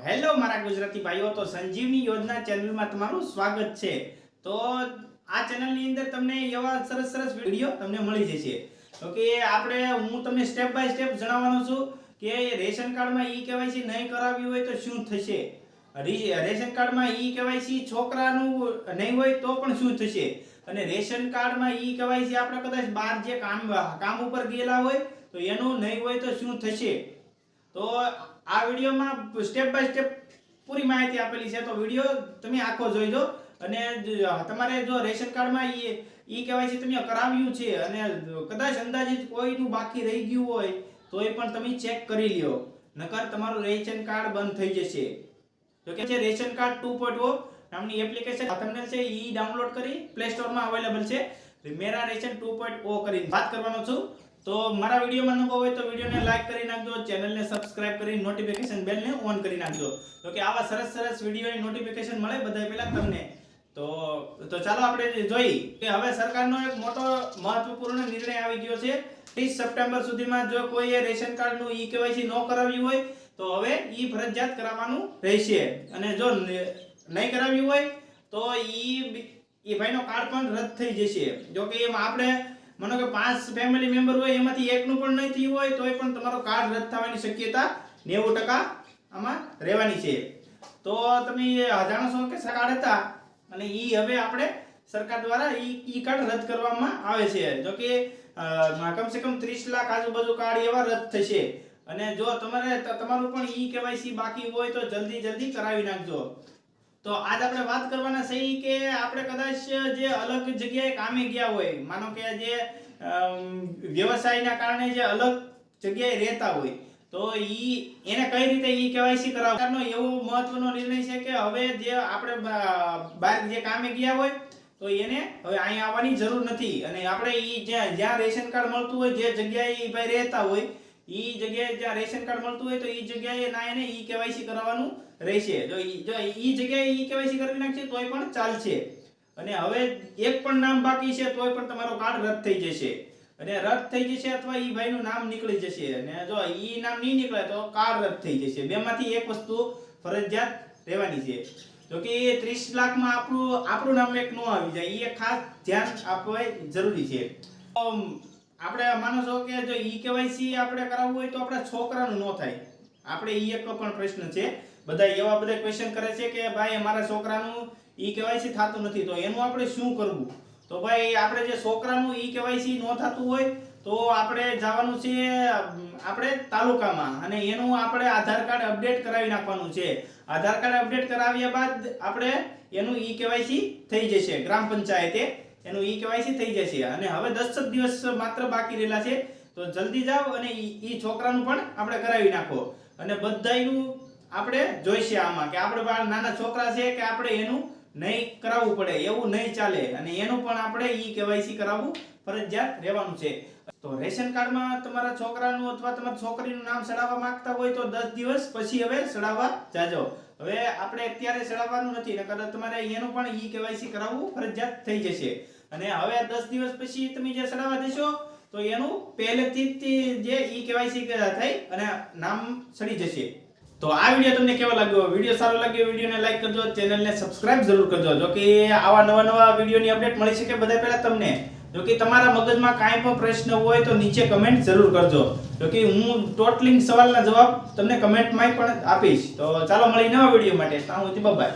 Hello મારા ગુજરાતી ભાઈઓ, તો સંજીવની યોજના ચેનલમાં તમારું સ્વાગત છે. તો આ ચેનલની અંદર તમને એવા સરસ સરસ વીડિયો તમને મળી જશે. તો કે આપણે, હું તમને સ્ટેપ બાય સ્ટેપ જણાવવાનો છું કે રેશન કાર્ડમાં ઈ કેવાયસી નહીં કરાવ્યું હોય તો શું થશે? રેશન કાર્ડમાં ઈ કેવાયસી છોકરાનું નહીં હોય તો પણ શું થશે? અને રેશન કાર્ડમાં ઈ કેવાયસી આપણે કદાચ બહાર જે કામ કામ ઉપર ગયેલા હોય તો એનું નહીં હોય તો શું થશે? તો આ વિડીયોમાં સ્ટેપ બાય સ્ટેપ પૂરી માહિતી આપેલી છે. તો વીડિયો તમે આખો જોઈજો અને તમારે જો રેશન કાર્ડમાં ઈ ઈ કેવાયસી તમે કરાવ્યું છે અને કદાચ અંદાજિત કોઈનું બાકી રહી ગયું હોય તો એ પણ તમે ચેક કરી લ્યો. નકર તમારું રેશન કાર્ડ બંધ થઈ જશે. તો કે છે રેશન કાર્ડ ટુ પોઈન્ટ નામની એપ્લિકેશન તમને છે ઈ ડાઉનલોડ કરી પ્લે સ્ટોરમાં અવેલેબલ છે. Mera ration two point O કરીને વાત કરવાનો છું. તો મારા વિડીયોમાં નવો હોય તો વિડીયોને લાઈક કરી નાખજો ચેનલને સબસ્ક્રાઇબ કરી નોટિફિકેશન બેલને ઓન કરી નાખજો. તો કે આવા સરસ સરસ વિડીયોની નોટિફિકેશન મળે બધા પહેલા તમને. તો તો ચાલો આપણે જોઈ કે હવે સરકારનો એક મોટો મહત્વપૂર્ણ નિર્ણય આવી ગયો છે. 30 સપ્ટેમ્બર સુધીમાં જો કોઈએ રેશન કાર્ડનું ઈ કેવાયસી ન કરાવ્યું હોય, તો હવે ઈ ફરજિયાત કરાવવાનું રહેશે. અને જો નહીં કરાવ્યું હોય, તો ઈ એ ભાઈનો કાર્ડ પણ રદ થઈ જશે. જો કે એમાં આપણે માનો કે પાંચ ફેમિલી મેમ્બર હોય, એમાંથી એકનું પણ નહીં થયું હોય, તોય પણ તમારો કાર્ડ રદ થવાની શક્યતા નેવું ટકા આમાં રહેવાની છે. તો તમે જાણો છો કે કાર્ડ હતા? અને એ હવે આપણે સરકાર દ્વારા ઈ કાર્ડ રદ કરવામાં આવે છે. જો કે કમસે કમ 30 લાખ આજુબાજુ કાર્ડ એવા રદ થશે. અને જો તમારે, તમારું પણ ઈ કેવાયસી બાકી હોય તો જલ્દી જલ્દી કરાવી નાખજો. તો આજ આપણે વાત કરવાના છે કે આપણે કદાચ જે અલગ જગ્યાએ કામે ગયા હોય, માનો કે જે વ્યવસાયના કારણે જે અલગ જગ્યાએ રહેતા હોય, તો ઈ એને કઈ રીતે ઈ કેવાયસી કરાવવાનો એવો મહત્વનો નિર્ણય છે કે હવે જે આપણે બહાર જે કામે ગયા હોય, તો એને હવે અહીંયા આવવાની જરૂર નથી. અને આપણે ઈ જ્યાં જ્યાં રેશન કાર્ડ મળતું હોય, જે જગ્યાએ ઈ ભાઈ રહેતા હોય ઈ જગ્યાએ જ્યાં રેશન કાર્ડ મળતું હોય તો ઈ જગ્યાએ ના એને ઈ કેવાયસી કરાવવાનું રહેશે. જો ઈ જો ઈ જગ્યાએ ઈ કેવાયસી કરવી નાખશે તોય પણ ચાલશે. અને હવે એક પણ નામ બાકી છે તોય પણ તમારો કાર્ડ રદ થઈ જશે. અને રદ થઈ જશે અથવા ઈ ભાઈનું નામ નીકળી જશે. અને જો ઈ નામ નહીં નીકળે તો કાર્ડ રદ થઈ જશે. બેમાંથી એક વસ્તુ ફરજિયાત રહેવાની છે. જો કે એ 30 લાખમાં આપણું આપણું નામ એક નો આવી જાય. એ ખાસ ધ્યાન આપવા જરૂરી છે. આપણે માનો છો કે જો ઈ કેવાયસી આપણે કરાવવું હોય તો આપણા છોકરાનું ન થાય. આપણે ઈ એક પણ પ્રશ્ન છે. બધા એવા બધા ક્વેશ્ચન કરે છે કે ભાઈ અમારા છોકરાનું ઈ કેવાયસી થતું નથી, તો એનું આપણે શું કરવું? તો ભાઈ આપણે જે છોકરાનું ઈ કેવાયસી ન થતું હોય તો આપણે જવાનું છે આપણે તાલુકામાં અને એનું આપણે આધાર કાર્ડ અપડેટ કરાવી નાખવાનું છે. આધાર કાર્ડ અપડેટ કરાવ્યા બાદ આપણે એનું ઈ કેવાયસી થઈ જશે ગ્રામ પંચાયતે. એનું ઈ કેવાયસી થઈ જશે. અને હવે દસ જ દિવસ માત્ર બાકી રહેલા છે, તો જલ્દી જાઓ અને ઈ છોકરાનું પણ આપણે કરાવી નાખો. અને બધાયનું આપણે જોઈશે આમાં કે આપણે નાના છોકરા છે કે આપણે એનું નહીં કરાવવું પડે, એવું નહીં ચાલે. અને એનું પણ આપણે ઈ કેવાયસી કરાવવું ફરજિયાત રહેવાનું છે. તો રેશન કાર્ડમાં તમારા છોકરાનું અથવા તમારી છોકરીનું નામ સડાવવા માંગતા હોય તો દસ દિવસ પછી હવે સડાવવા જાજો. હવે આપણે અત્યારે સડાવવાનું નથી, નકર તમારે એનું પણ ઈ કેવાયસી કરાવવું ફરજિયાત થઈ જશે. અને હવે દસ દિવસ પછી તમે જે સડાવવા દેશો તો એનું પહેલેથી જ જે ઈ કેવાયસી થઈ અને નામ સડી જશે. તો આ વીડિયો તમને કેવો લાગ્યો? વીડિયો સારો લાગ્યો, વિડીયોને લાઈક કરજો ચેનલને સબસ્ક્રાઇબ જરૂર કરજો. જો કે આવા નવા નવા વિડીયોની અપડેટ મળી શકે બધા પહેલા તમને. જો કે તમારા મગજમાં કાંઈ પણ પ્રશ્ન હોય તો નીચે કમેન્ટ જરૂર કરજો. જો કે હું ટોટલી સવાલના જવાબ તમને કમેન્ટમાં પણ આપીશ. તો ચાલો મળી નવા વીડિયો માટે. ત્યાં સુધી બાય